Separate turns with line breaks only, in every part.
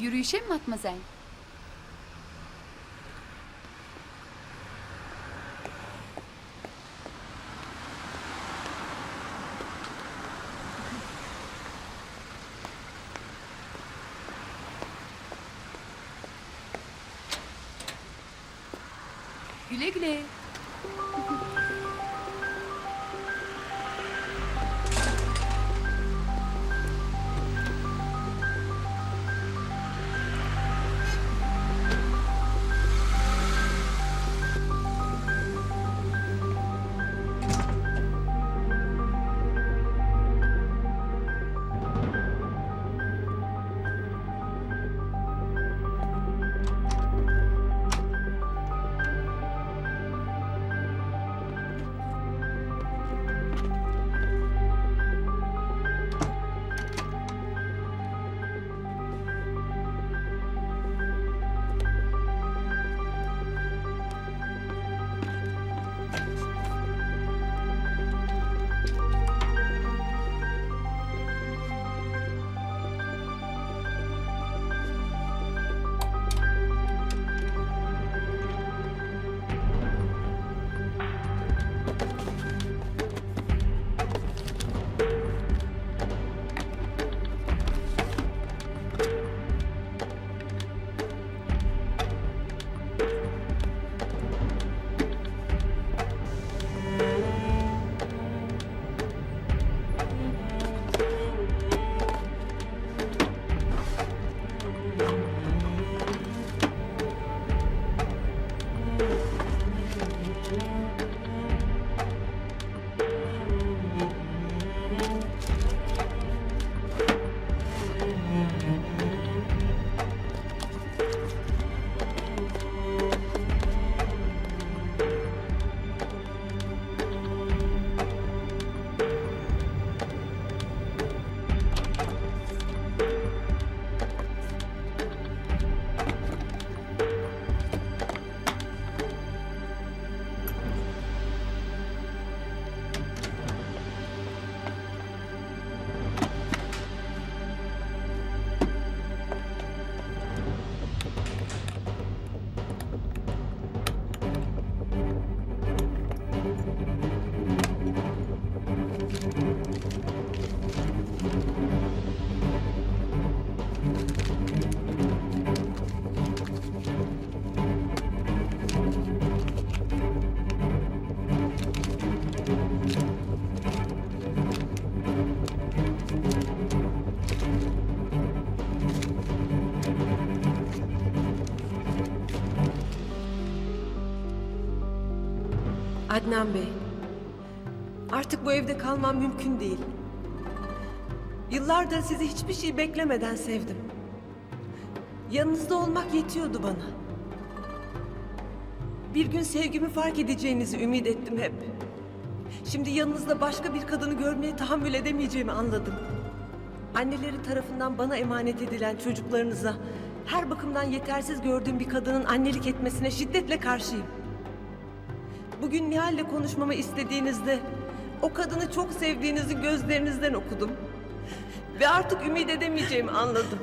Yürüyüşe mi matmazel? Güle güle.
Adnan Bey, artık bu evde kalmam mümkün değil. Yıllardır sizi hiçbir şey beklemeden sevdim. Yanınızda olmak yetiyordu bana. Bir gün sevgimi fark edeceğinizi ümit ettim hep. Şimdi yanınızda başka bir kadını görmeye tahammül edemeyeceğimi anladım. Anneleri tarafından bana emanet edilen çocuklarınıza her bakımdan yetersiz gördüğüm bir kadının annelik etmesine şiddetle karşıyım. Bugün Nihal'le konuşmamı istediğinizde o kadını çok sevdiğinizi gözlerinizden okudum. Ve artık ümit edemeyeceğimi anladım.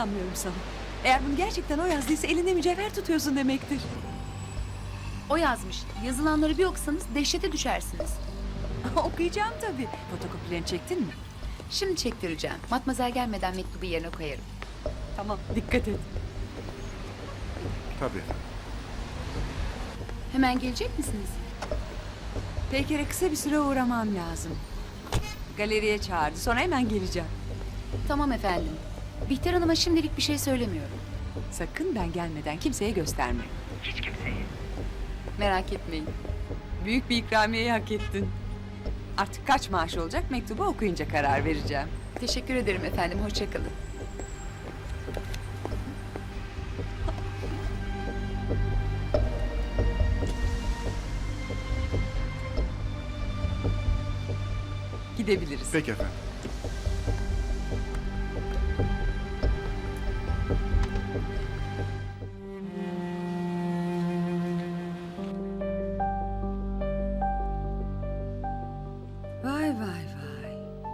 İnanmıyorum sana. Eğer bunu gerçekten o yazdıysa elinde mücevher tutuyorsun demektir.
O yazmış. Yazılanları bir okusanız dehşete düşersiniz.
Okuyacağım tabii. Fotokopilerini çektin mi?
Şimdi çektireceğim. Matmazel gelmeden mektubu yerine koyarım.
Tamam, dikkat et.
Tabii.
Hemen gelecek misiniz?
Peyker'e kısa bir süre uğramam lazım. Galeriye çağırdı. Sonra hemen geleceğim.
Tamam efendim. Bihter Hanım'a şimdilik bir şey söylemiyorum.
Sakın ben gelmeden kimseye gösterme.
Merak etmeyin.
Büyük bir ikramiyeyi hak ettin. Artık kaç maaş olacak mektubu okuyunca karar vereceğim.
Teşekkür ederim efendim. Hoşçakalın.
Gidebiliriz.
Peki efendim.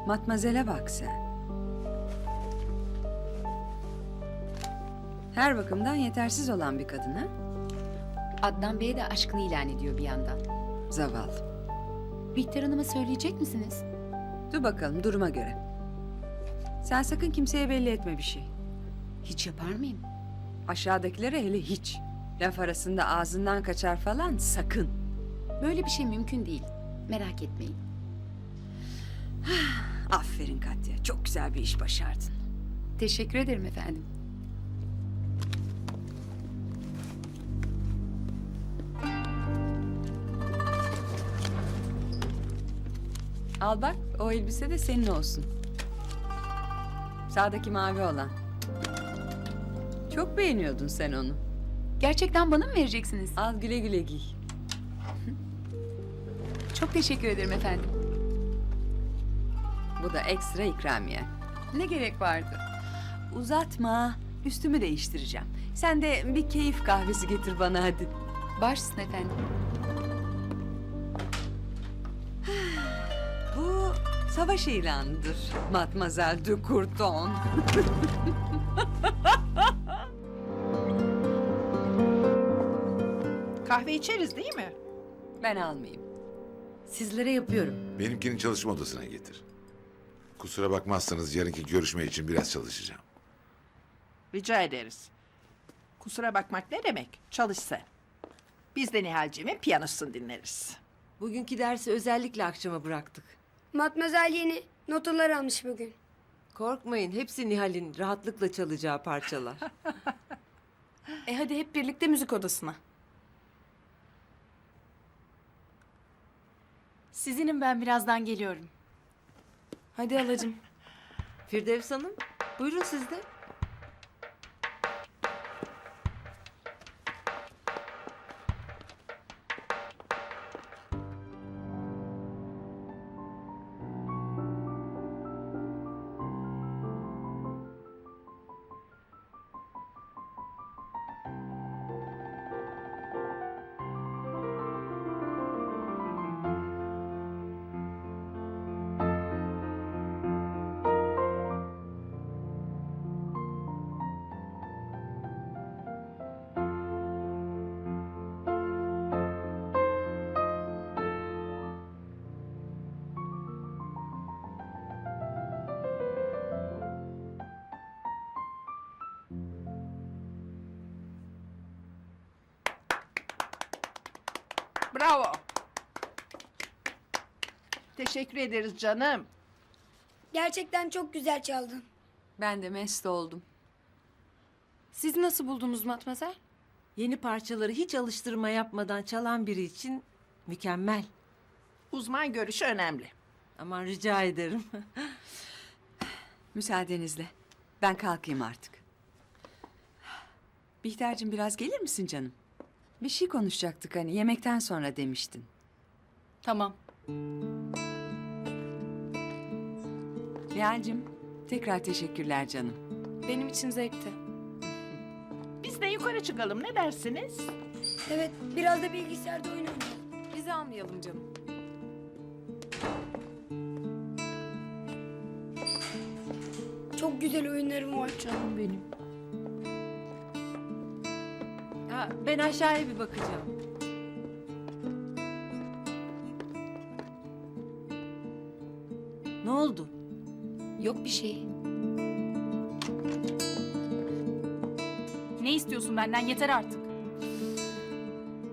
Matmazele bak sen. Her bakımdan yetersiz olan bir kadın ha?
Adnan Bey'e de aşkını ilan ediyor bir yandan.
Zavallı.
Bihter Hanım'a söyleyecek misiniz?
Dur bakalım duruma göre. Sen sakın kimseye belli etme bir şey.
Hiç yapar mıyım?
Aşağıdakilere hele hiç. Laf arasında ağzından kaçar falan sakın.
Böyle bir şey mümkün değil. Merak etmeyin.
Aferin Katya. Çok güzel bir iş başardın.
Teşekkür ederim efendim.
Al bak o elbise de senin olsun. Sağdaki mavi olan. Çok beğeniyordun sen onu.
Gerçekten bana mı vereceksiniz?
Al güle güle giy.
Çok teşekkür ederim efendim.
Bu da ekstra ikramiye.
Ne gerek vardı?
Uzatma. Üstümü değiştireceğim. Sen de bir keyif kahvesi getir bana hadi.
Başsın efendim.
Bu savaş ilanıdır. Matmazel de Courton.
Kahve içeriz değil mi?
Ben almayayım.
Sizlere yapıyorum.
Benimkini çalışma odasına getir. Kusura bakmazsanız yarınki görüşme için biraz çalışacağım.
Rica ederiz. Kusura bakmak ne demek? Çalış sen. Biz de Nihal'cimin piyanosunu dinleriz.
Bugünkü dersi özellikle akşama bıraktık.
Matmazel yeni notalar almış bugün.
Korkmayın hepsi Nihal'in rahatlıkla çalacağı parçalar.
E hadi hep birlikte müzik odasına. Sizinim ben birazdan geliyorum. Hadi alacım.
Firdevs Hanım buyurun siz de.
Bravo. Teşekkür ederiz canım.
Gerçekten çok güzel çaldın.
Ben de mest oldum.
Siz nasıl buldunuz Matmazel?
Yeni parçaları hiç alıştırma yapmadan çalan biri için mükemmel.
Uzman görüşü önemli.
Aman rica ederim.
Müsaadenizle. Ben kalkayım artık. Bihter'cim biraz gelir misin canım? Bir şey konuşacaktık hani yemekten sonra demiştin.
Tamam.
Nihal'cim tekrar teşekkürler canım.
Benim için zevkti.
Biz de yukarı çıkalım ne dersiniz?
Evet biraz da bilgisayarda oynayalım.
Bizi almayalım canım.
Çok güzel oyunlarım var.
Canım benim.
Ben aşağıya bir bakacağım. Ne oldu?
Yok bir şey.
Ne istiyorsun benden yeter artık.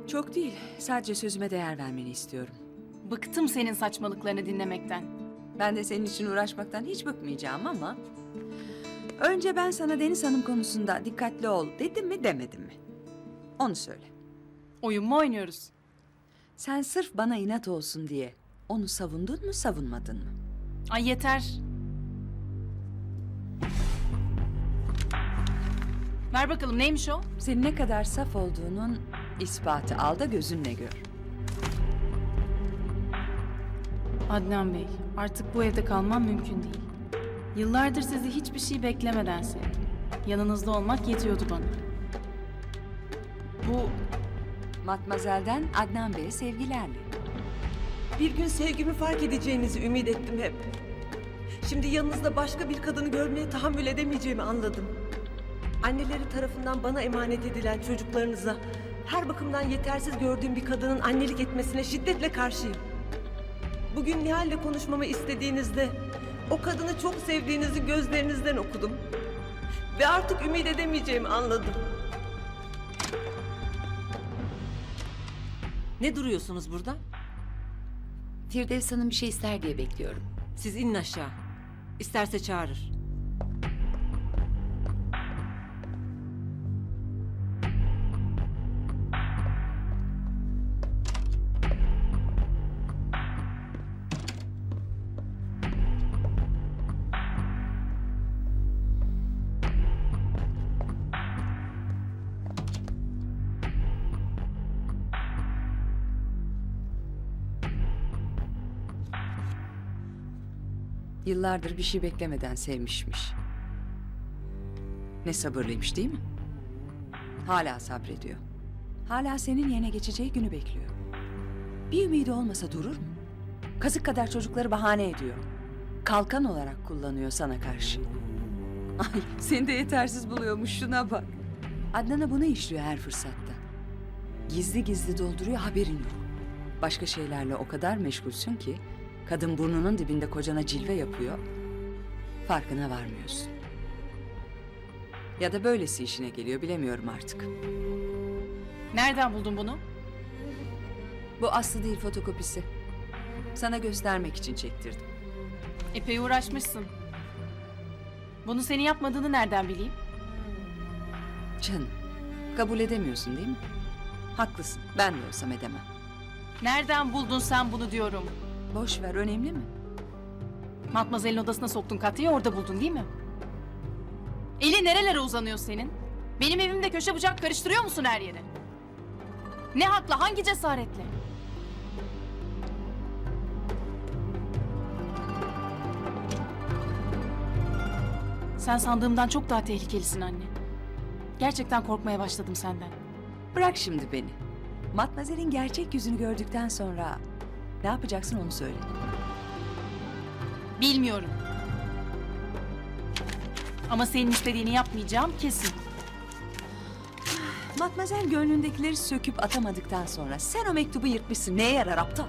Çok değil. Sadece sözüme değer vermeni istiyorum.
Bıktım senin saçmalıklarını dinlemekten.
Ben de senin için uğraşmaktan hiç bıkmayacağım ama... Önce ben sana Deniz Hanım konusunda dikkatli ol dedim mi demedim mi? Onu söyle.
Oyun mu oynuyoruz?
Sen sırf bana inat olsun diye Onu savundun mu savunmadın mı?
Ay yeter. Ver bakalım neymiş o?
Senin ne kadar saf olduğunun ispatı al da gözünle gör.
Adnan Bey, artık bu evde kalmam mümkün değil. Yıllardır sizi hiçbir şey beklemeden sevdim. Yanınızda olmak yetiyordu bana. Bu
Matmazel'den Adnan Bey'e sevgilerle.
Bir gün sevgimi fark edeceğinizi ümit ettim hep. Şimdi yanınızda başka bir kadını görmeye tahammül edemeyeceğimi anladım. Anneleri tarafından bana emanet edilen çocuklarınıza her bakımdan yetersiz gördüğüm bir kadının annelik etmesine şiddetle karşıyım. Bugün Nihal'le konuşmamı istediğinizde o kadını çok sevdiğinizi gözlerinizden okudum. Ve artık ümit edemeyeceğimi anladım.
Ne duruyorsunuz burada?
Firdevs Hanım bir şey ister diye bekliyorum.
Siz inin aşağı. İsterse çağırır.
Yıllardır bir şey beklemeden sevmişmiş. Ne sabırlıymış değil mi? Hala sabrediyor. Hala senin yerine geçeceği günü bekliyor. Bir ümidi olmasa durur mu? Kazık kadar çocukları bahane ediyor. Kalkan olarak kullanıyor sana karşı. Ay seni de yetersiz buluyormuş şuna bak. Adnan'a bunu işliyor her fırsatta. Gizli gizli dolduruyor haberin yok. Başka şeylerle o kadar meşgulsün ki kadın burnunun dibinde kocana cilve yapıyor. Farkına varmıyorsun. Ya da böylesi işine geliyor bilemiyorum artık.
nereden buldun bunu?
Bu aslı değil fotokopisi. Sana göstermek için çektirdim.
Epey uğraşmışsın. Bunu senin yapmadığını nereden bileyim?
Canım, kabul edemiyorsun değil mi? Haklısın, ben de olsam edemem.
Nereden buldun sen bunu diyorum.
Boş ver, önemli mi?
Matmazel'in odasına soktun Katya'yı orada buldun değil mi? Eli nerelere uzanıyor senin? Benim evimde köşe bucak karıştırıyor musun her yere? Ne hakla, hangi cesaretle? Sen sandığımdan çok daha tehlikelisin anne. Gerçekten korkmaya başladım senden.
Bırak şimdi beni. Matmazel'in gerçek yüzünü gördükten sonra ne yapacaksın onu söyle.
Bilmiyorum. Ama senin istediğini yapmayacağım kesin.
Matmazel gönlündekileri söküp atamadıktan sonra sen o mektubu yırtmışsın. Neye yarar aptal?